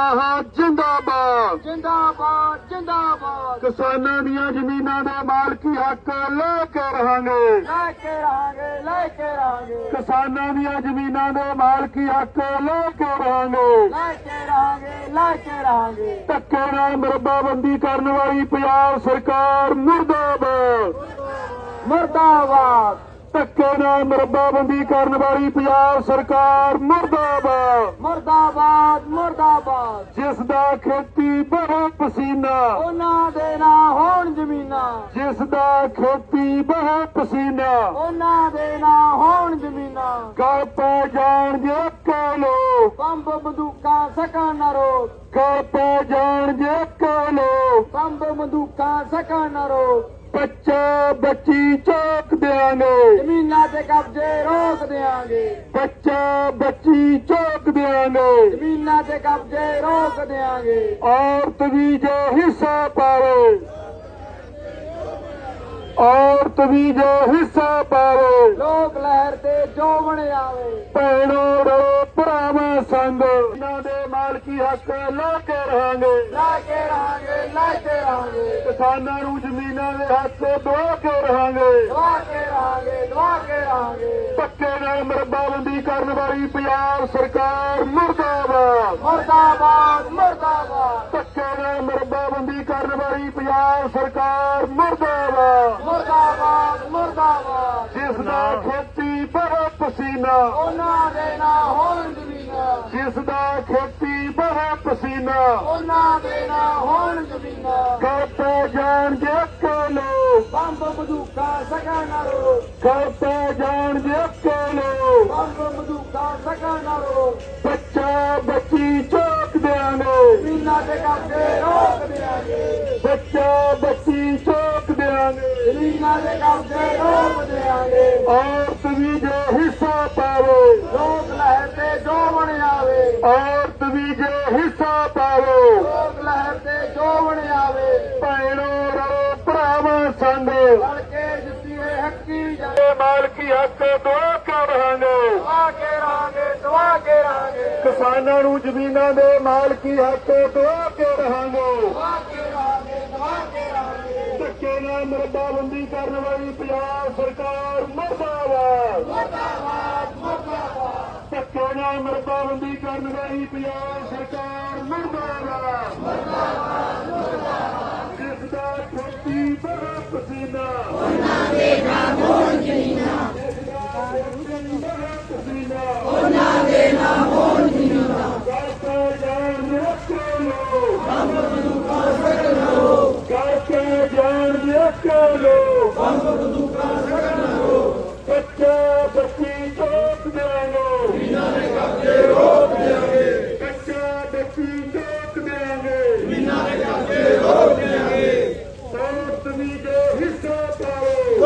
ਆਹ ਜਿੰਦਾਬਾਦ। ਜਿੰਦਾਬਾਦ ਜਿੰਦਾਬਾਦ। ਕਿਸਾਨਾਂ ਦੀਆਂ ਜ਼ਮੀਨਾਂ ਦੇ ਮਾਲਕੀ ਹੱਕ ਲੈ ਕੇ ਰਹਾਂਗੇ। ਲੈ ਕੇ ਰਹਾਂਗੇ ਲੈ ਕੇ ਰਹਾਂਗੇ। ਕਿਸਾਨਾਂ ਦੀਆਂ ਜ਼ਮੀਨਾਂ ਦੇ ਮਾਲਕੀ ਹੱਕ ਲੈ ਕੇ ਰਹਾਂਗੇ। ਲੈ ਕੇ ਰਹਾਂਗੇ ਲੈ ਕੇ ਰਹਾਂਗੇ। ਧੱਕੇ ਨਾਲ ਮਰਬਾਬੰਦੀ ਕਰਨ ਵਾਲੀ ਪੰਜਾਬ ਸਰਕਾਰ ਮੁਰਦਾਬਾਦ। ਮੁਰਦਾਬਾਦ। ਧੱਕੇ ਨਾਲ ਮਰਬਾਬੰਦੀ ਕਰਨ ਵਾਲੀ ਪੰਜਾਬ ਸਰਕਾਰ ਮੁਰਦਾਬਾਦ। ਮੁਰਦਾਬਾਦ ਮੁਰਦਾਬਾਦ। ਜਿਸ ਦਾ ਖੇਤੀ ਬਹੇ ਪਸੀਨਾ। ਉਹਨਾਂ ਦੇ ਨਾ ਹੋਣ ਜ਼ਮੀਨਾਂ। ਜਿਸ ਦਾ ਖੇਤੀ ਬਹੇ ਪਸੀਨਾ। ਉਹਨਾਂ ਦੇ ਨਾ ਹੋਣ ਜ਼ਮੀਨਾਂ। ਗਲ ਪੈ ਜਾਣ ਜੇ ਕਾਲੋ ਬੰਬ ਬੰਦੂਕਾਂ ਸਕਣ ਨਾ ਰੋਕ। ਗਲ ਪੈ ਜਾਣ ਜੇ ਕਾਲੋ ਬੰਬ ਬੰਦੂਕਾਂ ਸਕਣ ਨਾ ਰੋਕ। ਬੱਚਾ ਚੌਕ ਦਿਆਂਗੇ। ਜ਼ਮੀਨਾਂ ਤੇ ਕਬਜ਼ੇ ਰੋਕ ਦੇਾਂਗੇ ਬੱਚਾ ਬੱਚੀ ਚੌਕ ਦਿਆਂਗੇ। ਜ਼ਮੀਨਾਂ ਤੇ ਕਬਜ਼ੇ ਰੋਕ ਦੇਾਂਗੇ ਔਰਤ ਵੀ ਜੇ ਹਿੱਸਾ ਪਾਵੇ। ਔਰਤ ਵੀ ਜੇ ਹਿੱਸਾ ਪਾਵੇ। ਲੋਕ ਲਹਿਰ ਤੇ ਜੋ ਬਣ ਆਵੇ। ਭੈਣੋ ਹੱਕ ਲੈ ਕੇ ਰਹਾਂਗੇ। ਲੈ ਕੇ ਰਹਾਂਗੇ ਲੈ ਕੇ ਰਹਾਂਗੇ। ਕਿਸਾਨਾਂ ਨੂੰ ਜ਼ਮੀਨਾਂ ਦੇ ਹੱਕ ਦਵਾ ਕੇ ਰਹਾਂਗੇ। ਦਵਾ ਕੇ ਰਹਾਂਗੇ ਦਵਾ ਕੇ ਰਹਾਂਗੇ। ਪੱਕੇ ਨਾਲ ਮਰਬਾਬੰਦੀ ਕਰਨ ਵਾਲੀ ਪੰਜਾਬ ਸਰਕਾਰ ਮੁਰਦਾਬਾਦ। ਮੁਰਦਾਬਾਦ ਮੁਰਦਾਬਾਦ। ਧੱਕੇ ਨਾਲ ਮਰਬਾਬੰਦੀ ਕਰਨ ਵਾਲੀ ਪੰਜਾਬ ਸਰਕਾਰ ਮੁਰਦਾਬਾਦ। ਮੁਰਦਾਬਾਦ ਮੁਰਦਾਬਾਦ। ਜਿਸ ਦਾ ਖੇਤੀ ਬਹੇ ਪਸੀਨਾ। ਉਹਨਾਂ ਦੇ ਨਾ ਹੋਣ ਜ਼ਮੀਨਾਂ। ਜਿਸ ਦਾ ਖੇਤੀ ਬਹੇ ਪਸੀਨਾ। ਉਹਨਾਂ ਦੇ ਨਾ ਹੋਣ ਜ਼ਮੀਨਾਂ। ਕਰਤੇ ਜਾਣ ਜੇ ਕੋਲੋ ਬੰਬ ਬੰਦੂਕਾਂ ਸਕਣ ਨਾ ਰੋਕ ਕਰਤੇ ਜਾਣ ਜੇ ਕੋਲੋ ਬੰਬ ਬੰਦੂਕਾਂ ਸਕਣ ਨਾ ਰੋਕ ਬੱਚਾ ਬੱਚੀ ਚੌਕ ਦਿਆਂਗੇ। ਜ਼ਮੀਨਾਂ ਤੇ ਕਬਜ਼ੇ ਰੋਕ ਦੇਾਂਗੇ ਬੱਚਾ ਬੱਚੀ ਚੌਕ ਦਿਆਂਗੇ। ਜ਼ਮੀਨਾਂ ਦੇ ਕਬਜ਼ੇ ਰੋਕ ਦੇਾਂਗੇ ਔਰਤ ਵੀ ਜੇ ਹਿੱਸਾ ਪਾਵੇ। ਲੋਕ ਲਹਿਰ ਤੇ ਜੋ ਬਣ ਆਵੇ। ਔਰਤ ਵੀ ਜੇ ਹਿੱਸਾ ਪਾਵੇ ਲੋਕ ਲਹਿਰ ਤੇ ਜੋ ਆਵੇ ਭੈਣੋ ਰੋ ਭਰਾਵਾਂ ਸੰਗ। ਲੜ ਕੇ ਜਿੱਤੀਏ ਹੱਕੀ ਜਾਂਦੇ ਮਾਲਕੀ ਹੱਕ ਦੁਆ ਕਰ ਰਹਾਂਗੇ ਦਵਾ ਕੇ ਰਹਾਂਗੇ। ਦਵਾ ਕੇ ਰਹਾਂਗੇ ਕਿਸਾਨਾਂ ਨੂੰ ਜ਼ਮੀਨਾਂ ਦੇ ਮਾਲਕੀ ਹੱਕ ਦੁਆ ਕੇ ਰਹਾਂਗੇ। ਦਵਾ ਕੇ ਰਹਾਂਗੇ ਦਵਾ ਕੇ ਰਹਾਂਗੇ ਧੱਕੇ ਨਾਲ ਮਰਦਾਬੰਦੀ ਕਰਨ ਵਾਲੀ ਪੰਜਾਬ ਸਰਕਾਰ ਮਰਦਾਬਾਦ ਮੁਰਦਾਬਾਦ। ਨਾਲ ਮਰਦਾਬੰਦੀ ਕਰਨ ਵਾਲੀ ਪੰਜਾਬ ਸਰਕਾਰ ਮਰਦਾਬਾਦ। ਜਿਸ ਦਾ ਖੇਤੀ ਬੜਾ ਪਸੀਨਾ। ਉਹਨਾਂ ਦੇ ਨਾਮ ਹੋਣ ਜੀਨਾ। ਉਹਨਾਂ ਦੇ ਨਾਮ ਹੋਣ ਜੀਨਾ। ਕਰਤਾ ਜਾਣ ਰੱਖੋ ਲੋ। ਕਰਕੇ ਜਾਣ ਰੱਖੋ ਲੋ।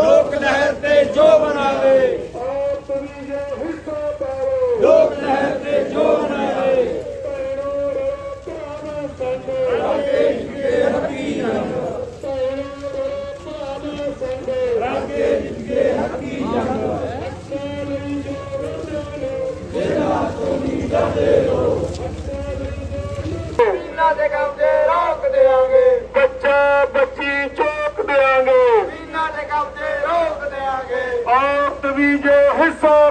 ਲੋਕ ਲਹਿਰ ਤੇ ਜੋ ਬਣਾਵੇ ਔਰਤ ਵੀ ਜੇ ਹਿੱਸਾ ਪਾਓ ਲੋਕ ਲਹਿਰ ਤੇ ਜੋ ਬਣਾਵੇ ਭੈਣੋ ਰੋ ਭਰਾਵਾਂ ਸੰਗ। ਰਾਗੇ ਜਿੱਕੇ ਹੱਕੀ ਜੰਗ ਭੈਣੋ ਰੋ ਭਰਾਵਾਂ ਸੰਗ। ਰਾਗੇ ਜਿੱਕੇ ਹੱਕੀ ਜੰਗ ਜ਼ਮੀਨਾਂ ਦੇਾਂਗੇ ਔਰਤ ਵੀ ਜੇ ਹਿੱਸਾ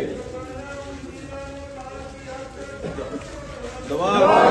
やばい。